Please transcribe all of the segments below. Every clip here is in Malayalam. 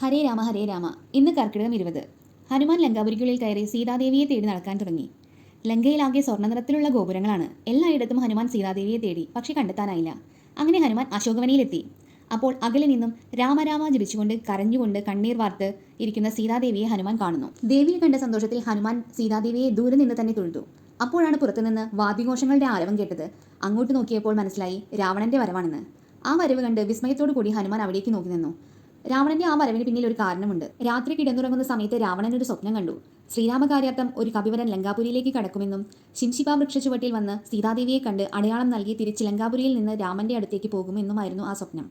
ഹരേ രാമ ഹരേ രാമ. ഇന്ന് കർക്കിടകം ഇരുപത്. ഹനുമാൻ ലങ്കാപുരിക്കുള്ളിൽ കയറി സീതാദേവിയെ തേടി നടക്കാൻ തുടങ്ങി. ലങ്കയിലാകെ സ്വർണനിറത്തിലുള്ള ഗോപുരങ്ങളാണ്. എല്ലായിടത്തും ഹനുമാൻ സീതാദേവിയെ തേടി പക്ഷെ കണ്ടെത്താനായില്ല. അങ്ങനെ ഹനുമാൻ അശോകവനയിലെത്തി. അപ്പോൾ അകലെ നിന്നും രാമരാമ ജപിച്ചുകൊണ്ട് കരഞ്ഞുകൊണ്ട് കണ്ണീർ വാർത്ത് ഇരിക്കുന്ന സീതാദേവിയെ ഹനുമാൻ കാണുന്നു. ദേവിയെ കണ്ട സന്തോഷത്തിൽ ഹനുമാൻ സീതാദേവിയെ ദൂരെ നിന്ന് തന്നെ തൊഴുതു. അപ്പോഴാണ് പുറത്തുനിന്ന് വാദ്യഘോഷങ്ങളുടെ ആരവം കേട്ടത്. അങ്ങോട്ട് നോക്കിയപ്പോൾ മനസ്സിലായി രാവണന്റെ വരവാണെന്ന്. ആ വരവ് കണ്ട് വിസ്മയത്തോടു കൂടി ഹനുമാൻ അവിടേക്ക് നോക്കി നിന്നു. രാവണന്റെ ആ വരവിന് പിന്നിൽ ഒരു കാരണമുണ്ട്. രാത്രി കിടന്നുറങ്ങുന്ന സമയത്ത് രാവണൻ ഒരു സ്വപ്നം കണ്ടു. ശ്രീരാമകാര്യാർത്ഥം ഒരു കപിവരൻ ലങ്കാപുരിയിലേക്ക് കടക്കുമെന്നും ശിംശിപ വൃക്ഷച്ചുവട്ടിൽ വന്ന് സീതാദേവിയെ കണ്ട് അടയാളം നൽകി തിരിച്ച് ലങ്കാപുരിയിൽ നിന്ന് രാമന്റെ അടുത്തേക്ക് പോകുമെന്നുമായിരുന്നു ആ സ്വപ്നം.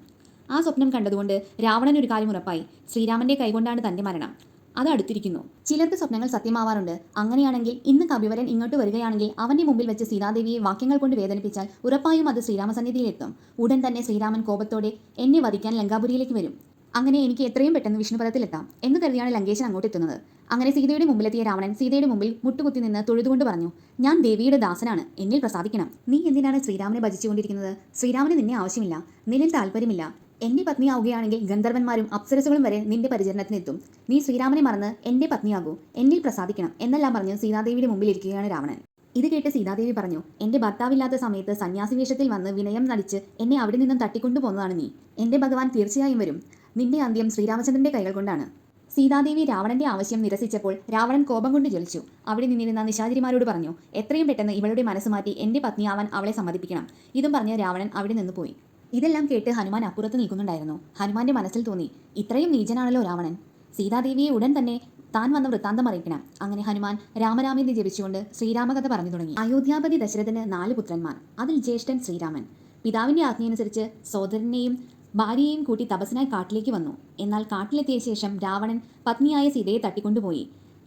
ആ സ്വപ്നം കണ്ടതുകൊണ്ട് രാവണൻ ഒരു കാര്യം ഉറപ്പായി. ശ്രീരാമന്റെ കൈകൊണ്ടാണ് തന്റെ മരണം. അത് അടുത്തിരിക്കുന്നു. ചിലർക്ക് സ്വപ്നങ്ങൾ സത്യമാവാറുണ്ട്. അങ്ങനെയാണെങ്കിൽ ഇന്ന് കപിവരൻ ഇങ്ങോട്ട് വരികയാണെങ്കിൽ അവന്റെ മുമ്പിൽ വെച്ച് സീതാദേവിയെ വാക്യങ്ങൾ കൊണ്ട് വേദനിപ്പിച്ചാൽ ഉറപ്പായും അത് ശ്രീരാമസന്നിധിയിലെത്തും. ഉടൻ തന്നെ ശ്രീരാമൻ കോപത്തോടെ എന്നെ വധിക്കാൻ ലങ്കാപുരിയിലേക്ക് വരും. അങ്ങനെ എനിക്ക് എത്രയും പെട്ടെന്ന് വിഷ്ണുപദത്തിലെത്താം എന്ന് കരുതിയാണ് ലങ്കേശൻ അങ്ങോട്ട് എത്തുന്നത് അങ്ങനെ സീതയുടെ മുമ്പിലെത്തിയ രാവണൻ സീതയുടെ മുമ്പിൽ മുട്ടുകുത്തി നിന്ന് തൊഴുതുകൊണ്ട് പറഞ്ഞു ഞാൻ ദേവിയുടെ ദാസനാണ്. എന്നിൽ പ്രസാദിക്കണം. നീ എന്തിനാണ് ശ്രീരാമനെ ഭജിച്ചുകൊണ്ടിരിക്കുന്നത്? ശ്രീരാമന് നിന്നെ ആവശ്യമില്ല. നിന്നിൽ താല്പര്യമില്ല എന്റെ പത്നിയാവുകയാണെങ്കിൽ ഗന്ധർവന്മാരും അപ്സരസുകളും വരെ നിന്റെ പരിചരണത്തിനെത്തും. നീ ശ്രീരാമനെ മറന്ന് എന്റെ പത്നിയാകൂ. എന്നിൽ പ്രസാദിക്കണം. എന്നെല്ലാം പറഞ്ഞു സീതാദേവിയുടെ മുമ്പിൽ ഇരിക്കുകയാണ് രാവണൻ. ഇത് കേട്ട് സീതാദേവി പറഞ്ഞു എന്റെ ഭർത്താവില്ലാത്ത സമയത്ത് സന്യാസി വേഷത്തിൽ വന്ന് വിനയം നടിച്ച് എന്നെ അവിടെ നിന്നും തട്ടിക്കൊണ്ടു പോന്നതാണ് നീ. എന്റെ ഭഗവാൻ തീർച്ചയായും വരും. നിന്റെ അന്ത്യം ശ്രീരാമചന്ദ്രന്റെ കൈകൾ കൊണ്ടാണ്. സീതാദേവി രാവണന്റെ ആവശ്യം നിരസിച്ചപ്പോൾ രാവണൻ കോപം കൊണ്ട് ജ്വലിച്ചു അവിടെ നിന്നിരുന്ന നിശാചരിമാരോട് പറഞ്ഞു എത്രയും പെട്ടെന്ന് ഇവളുടെ മനസ്സ് മാറ്റി എന്റെ പത്നിയാവാൻ അവളെ സമ്മതിപ്പിക്കണം. ഇതും പറഞ്ഞ് രാവണൻ അവിടെ നിന്ന് പോയി. ഇതെല്ലാം കേട്ട് ഹനുമാൻ അപ്പുറത്ത് നിൽക്കുന്നുണ്ടായിരുന്നു. ഹനുമാന്റെ മനസ്സിൽ തോന്നി ഇത്രയും നീചനാണല്ലോ രാവണൻ. സീതാദേവിയെ ഉടൻ തന്നെ താൻ വന്ന വൃത്താന്തം അറിയിക്കണം. അങ്ങനെ ഹനുമാൻ രാമരാമെന്ന് ജപിച്ചുകൊണ്ട് ശ്രീരാമകഥ പറഞ്ഞു തുടങ്ങി. അയോധ്യാപതി ദശരഥന് നാല് പുത്രന്മാർ അതിൽ ജ്യേഷ്ഠൻ ശ്രീരാമൻ. പിതാവിന്റെ ആജ്ഞയനുസരിച്ച് സോദരനെയും ഭാര്യയെയും കൂട്ടി തപസ്സിനായി കാട്ടിലേക്ക് വന്നു. എന്നാൽ കാട്ടിലെത്തിയ ശേഷം രാവണൻ പത്നിയായ സീതയെ തട്ടിക്കൊണ്ടുപോയി.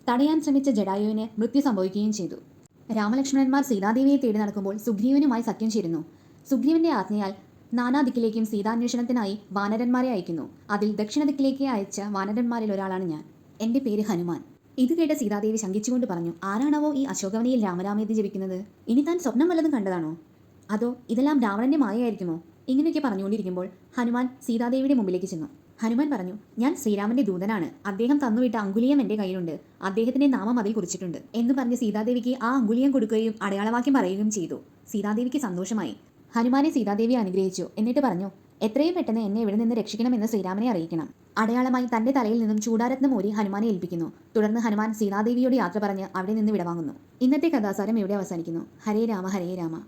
തടയാൻ ശ്രമിച്ച ജഡായുവിന് മൃത്യു സംഭവിക്കുകയും ചെയ്തു. രാമലക്ഷ്മണന്മാർ സീതാദേവിയെ തേടി നടക്കുമ്പോൾ സുഗ്രീവനുമായി സഖ്യം ചേരുന്നു. സുഗ്രീവന്റെ ആജ്ഞയാൽ നാനാദിക്കിലേക്കും സീതാന്വേഷണത്തിനായി വാനരന്മാരെ അയക്കുന്നു. അതിൽ ദക്ഷിണ ദിക്കിലേക്ക് അയച്ച വാനരന്മാരിൽ ഒരാളാണ് ഞാൻ. എന്റെ പേര് ഹനുമാൻ. ഇത് കേട്ട സീതാദേവി ശങ്കിച്ചുകൊണ്ട് പറഞ്ഞു ആരാണവോ ഈ അശോകവനയിൽ രാമരാമേതി ജപിക്കുന്നത്? ഇനി താൻ സ്വപ്നം വല്ലതും കണ്ടതാണോ? അതോ ഇതെല്ലാം രാവണന്റെ മായയായിരിക്കുമോ? ഇങ്ങനെയൊക്കെ പറഞ്ഞുകൊണ്ടിരിക്കുമ്പോൾ ഹനുമാൻ സീതാദേവിയുടെ മുമ്പിലേക്ക് ചെന്നു. ഹനുമാൻ പറഞ്ഞു ഞാൻ ശ്രീരാമന്റെ ദൂതനാണ്. അദ്ദേഹം തന്നുവിട്ട അങ്കുലിയം എന്റെ കയ്യിലുണ്ട്. അദ്ദേഹത്തിന്റെ നാമം അതിൽ കുറിച്ചിട്ടുണ്ട് എന്ന് പറഞ്ഞ് സീതാദേവിക്ക് ആ അങ്കുലിയം കൊടുക്കുകയും അടയാളവാക്യം പറയുകയും ചെയ്തു. സീതാദേവിക്ക് സന്തോഷമായി. ഹനുമാനെ സീതാദേവി അനുഗ്രഹിച്ചു. എന്നിട്ട് പറഞ്ഞു എത്രയും പെട്ടെന്ന് എന്നെ ഇവിടെ നിന്ന് രക്ഷിക്കണം എന്ന് ശ്രീരാമനെ അറിയിക്കണം. അടയാളമായി തന്റെ തലയിൽ നിന്നും ചൂടാരത്നം ഊരി ഹനുമാനെ ഏൽപ്പിക്കുന്നു. തുടർന്ന് ഹനുമാൻ സീതാദേവിയോട് യാത്ര പറഞ്ഞ് അവിടെ നിന്ന് വിടവാങ്ങുന്നു. ഇന്നത്തെ കഥാസാരം ഇവിടെ അവസാനിക്കുന്നു. ഹരേ രാമ ഹരേ രാമ.